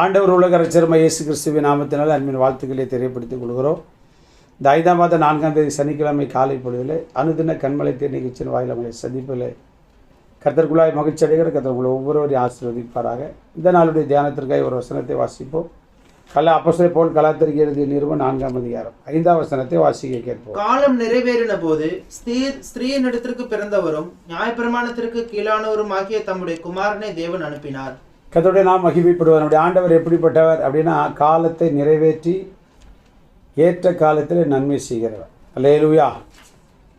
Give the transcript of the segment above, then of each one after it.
ஆண்டவர் உலக ரச்சரம இயேசு கிறிஸ்துவின் நாமத்தினால் அன்பின் வாழ்த்துக்களை தெரியப்படுத்திக் கொள்கிறோம். இந்த ஐந்தாம் மாதம் நான்காம் தேதி சனிக்கிழமை காலை பொழுதில் அனுதின கண்மலை தேர் நிகழ்ச்சியின் வாயில் உங்களை சந்திப்பில் கத்தற்குள்ளாய் மகிழ்ச்சி அடைகிற கத்தர் உங்களை ஒவ்வொருவரையும் ஆசீர்வதிப்பாராக. இந்த நாளுடைய தியானத்திற்காக ஒரு வசனத்தை வாசிப்போம். கல அப்பசரை போல் கலாத்திற்கு எழுதிய நிறுவனம் நான்காம் அதிகாரம் ஐந்தாம் வசனத்தை வாசிக்க கேட்போம். காலம் நிறைவேறின போது ஸ்திரீ ஸ்திரீயினிடத்திற்கு பிறந்தவரும் நியாயப்பிரமாணத்திற்கு கீழானவரும் ஆகிய தம்முடைய குமாரனை தேவன் அனுப்பினார். கத்தோடைய நாம் மகிமைப்படுவார். நம்முடைய ஆண்டவர் எப்படிப்பட்டவர் அப்படின்னா காலத்தை நிறைவேற்றி ஏற்ற காலத்தில் நன்மை செய்கிறவர். அல்லேலுயா.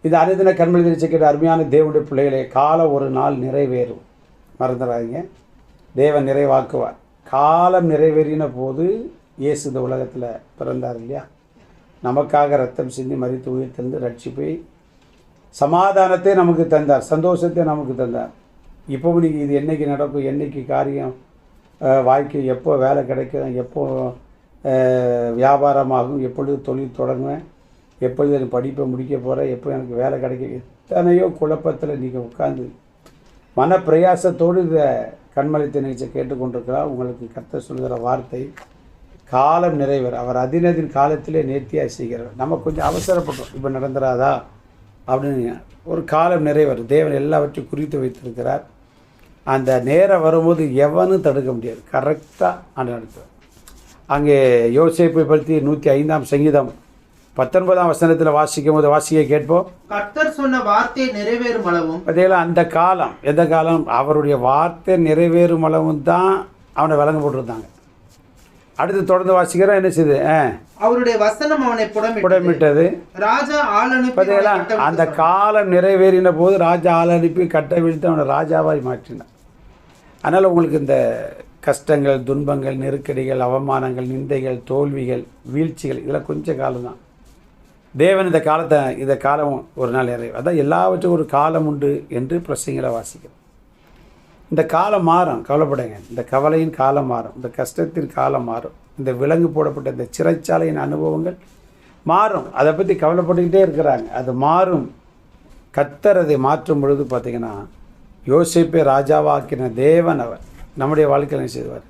இது அரிதின கண்மணி தெரிவிச்சுக்கிற அருமையான தேவனுடைய பிள்ளைகளே காலம் ஒரு நாள் நிறைவேறும். மறந்துடாதீங்க. தேவன் நிறைவாக்குவார். காலம் நிறைவேறின போது இயேசு இந்த உலகத்தில் பிறந்தார் இல்லையா? நமக்காக ரத்தம் சிந்தி மறித்து உயிர் தந்து ரட்சிப்பை சமாதானத்தை நமக்கு தந்தார். சந்தோஷத்தை நமக்கு தந்தார். இப்போ நீங்கள் இது என்னைக்கு நடக்கும் என்னைக்கு காரியம் வாழ்க்கை எப்போ வேலை கிடைக்கும் எப்போ வியாபாரமாகும் எப்பொழுது தொழில் தொடங்குவேன் எப்பொழுது எனக்கு படிப்பை முடிக்க போகிறேன் எப்போ எனக்கு வேலை கிடைக்கும் எத்தனையோ குழப்பத்தில் நீங்கள் உட்காந்து மன பிரயாசத்தோடு இந்த கண்மலைத்த நிகழ்ச்சியை கேட்டுக்கொண்டிருக்கிறார். உங்களுக்கு கத்த சொல்கிற வார்த்தை காலம் நிறைவேற அவர் அதினதின் காலத்திலே நேர்த்தியாக செய்கிறார் நம்ம கொஞ்சம் அவசரப்பட்டோம் இப்போ நடந்துராதா? அப்படின்னு ஒரு காலம் நிறைவேறும் தேவன் எல்லாவற்றையும் குறித்து வைத்திருக்கிறார். அந்த நேரம் வரும்போது எவனும் தடுக்க முடியாது. கரெக்டாக ஆண்டு நடத்துவார் அங்கே யோசேப்பை பற்றி நூற்றி ஐந்தாம் சங்கீதம் பத்தொன்பதாம் வசனத்தில் வாசிக்கும் போது வாசிக்க கேட்போம். கர்த்தர் சொன்ன வார்த்தை நிறைவேறும் அளவும். பார்த்தீங்களா அந்த காலம் எந்த காலம்? அவருடைய வார்த்தை நிறைவேறும் அளவும் தான் அவனை விளங்க போட்டிருந்தாங்க. அடுத்து தொடர்ந்து வாசிக்கிறோம் என்ன செய்யுது ஆ. அவருடைய வசனம் அவனை புடமிட்டது. ராஜா பார்த்தீங்களா அந்த காலம் நிறைவேறின போது ராஜா ஆள் அனுப்பி கட்ட வீழ்த்து அவனை ராஜாவாய் மாற்றினான். அதனால் உங்களுக்கு இந்த கஷ்டங்கள் துன்பங்கள் நெருக்கடிகள் அவமானங்கள் நிந்தைகள் தோல்விகள் வீழ்ச்சிகள் இதெல்லாம் கொஞ்சம் காலம்தான். தேவன் இந்த காலத்தை இந்த காலம் ஒரு நாள் நிறைவு. அதான் எல்லாவற்றுக்கும் ஒரு காலம் உண்டு என்று பிரசங்களை வாசிக்கிறோம். இந்த காலம் மாறும் கவலைப்படுங்க. இந்த கவலையின் காலம் மாறும் இந்த கஷ்டத்தின் காலம் மாறும். இந்த விலங்கு போடப்பட்ட இந்த சிறைச்சாலையின் அனுபவங்கள் மாறும். அதை பற்றி கவலைப்பட்டுக்கிட்டே இருக்கிறாங்க. அது மாறும். கத்தர் அதை மாற்றும் பொழுது பார்த்தீங்கன்னா யோசிப்பை ராஜாவாக்கின தேவன் அவர் நம்முடைய வாழ்க்கையில் என்ன செய்வார்?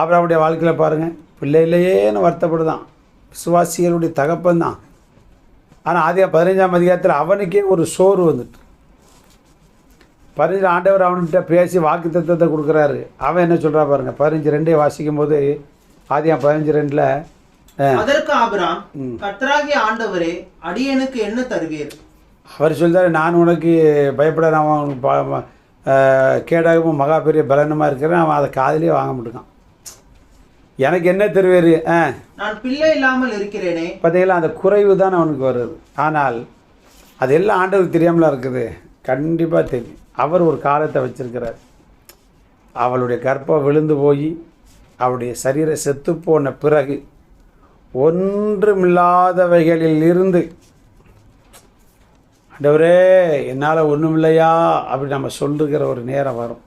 அவருடைய வாழ்க்கையில் பாருங்கள் பிள்ளை இல்லையேன்னு வருத்தப்படுதான். விசுவாசிகளுடைய தகப்பன் தான் ஆனால் அதே பதினஞ்சாம் அதிகாரத்தில் அவனுக்கே ஒரு சோறு வந்துட்டு. பதினஞ்சு ஆண்டவர் அவன்கிட்ட பேசி வாக்கு தத்துவத்தை கொடுக்குறாரு. அவன் என்ன சொல்கிறா பாருங்க பதினஞ்சு ரெண்டே வாசிக்கும் போது ஆதியா பதினஞ்சு ரெண்டில் அதற்கு ஆபிராம் கர்த்தராகிய ஆண்டவரே அடியனுக்கு என்ன தருவீர்? அவர் சொல்றாரு நான் உனக்கு பயப்பட நான் உனக்கு கேடாகவும் மகா பெரிய பலனமாக இருக்கிறேன். அவன் அதை காதிலே வாங்க மாட்டேங்கான் எனக்கு என்ன தருவார்? ஆ. நான் பிள்ளை இல்லாமல் இருக்கிறேனே. பார்த்தீங்களா அந்த குறைவு தான் அவனுக்கு வருது. ஆனால் அது எல்லாம் ஆண்டவருக்கு தெரியாமலா இருக்குது? கண்டிப்பாக தெரியும். அவர் ஒரு காலத்தை வச்சிருக்கிறார். அவளுடைய கர்ப்பம் விழுந்து போய் அவளுடைய சரீரம் செத்து போன பிறகு ஒன்றுமில்லாதவைகளில் இருந்து அண்டவரே என்னால் ஒன்றும் இல்லையா அப்படி நம்ம சொல்லுகிற ஒரு நேரம் வரும்.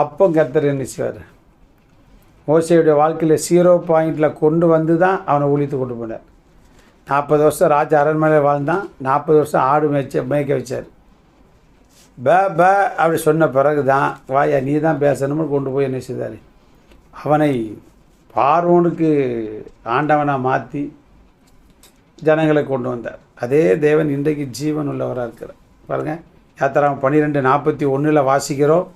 அப்போ கர்த்தர் என்ன செய்வார்? மோசையுடைய வாழ்க்கையில் சீரோ பாயிண்டில் கொண்டு வந்து தான் அவனை ஒழித்து கொண்டு போனார். நாற்பது வருஷம் ராஜா அரண்மனையில் வாழ்ந்தான். நாற்பது வருஷம் ஆடு மேய்ச்ச மேய்க்க வச்சார். பே பே அப்படி சொன்ன பிறகு தான் வாயா நீ தான் பேசணும்னு கொண்டு போய் என்ன செய்தார்? அவனை பார்வோனுக்கு ஆண்டவனாக மாற்றி ஜனங்களை கொண்டு வந்தார். அதே தேவன் இன்றைக்கு ஜீவன் உள்ளவராக இருக்கிறார். பாருங்கள் யாத்திராம் பன்னிரெண்டு நாற்பத்தி ஒன்றில் வாசிக்கிறோம்.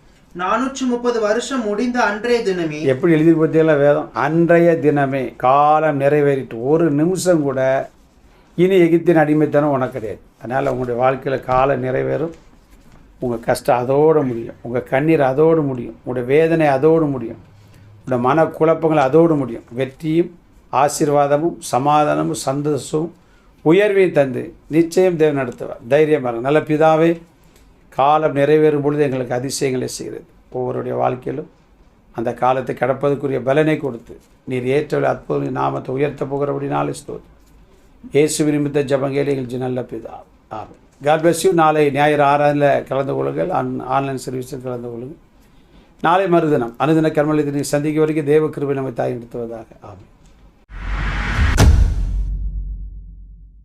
நானூற்று முப்பது வருஷம் முடிந்த அன்றைய தினமே எப்படி எழுதி பார்த்தீங்களா வேதம்? அன்றைய தினமே காலம் நிறைவேறிட்டு ஒரு நிமிஷம் கூட இனி எகிப்தின் அடிமைத்தனம் உனக்கு கிடையாது. அதனால் உங்களுடைய வாழ்க்கையில் காலம் நிறைவேறும். உங்கள் கஷ்டம் அதோடு முடியும். உங்கள் கண்ணீர் அதோடு முடியும். உங்களுடைய வேதனை அதோடு முடியும். உங்களோட மனக்குழப்பங்கள் அதோடு முடியும். வெற்றியும் ஆசீர்வாதமும் சமாதானமும் சந்தோஷமும் உயர்வையும் தந்து நிச்சயம் தேவன் நடத்துவார். தைரியமாக நல்ல பிதாவே காலம் நிறைவேறும் பொழுது எங்களுக்கு அதிசயங்களை செய்கிறது. ஒவ்வொருடைய வாழ்க்கையிலும் அந்த காலத்தை கடப்பதற்குரிய பலனை கொடுத்து நீர் ஏற்றவில் அற்புத நாமத்தை உயர்த்த போகிறபடினாலே ஸ்தோத்திரம். இயேசு நிமித்த ஜபங்கேலி நல்ல பிதா. ஆமாம் காட் பிளஸ் யூ நாளை ஞாயிறு ஆறாவில் கலந்து கொள்ளுங்கள். ஆன் ஆன்லைன் சர்வீஸில் கலந்து கொள்ளுங்கள். நாளை மறுதினம் அனுதின கர்மலத்தை சந்திக்க வரைக்கும் தேவ கிருபை நம்மை தாய் நிறுத்துவதாக ஆகும்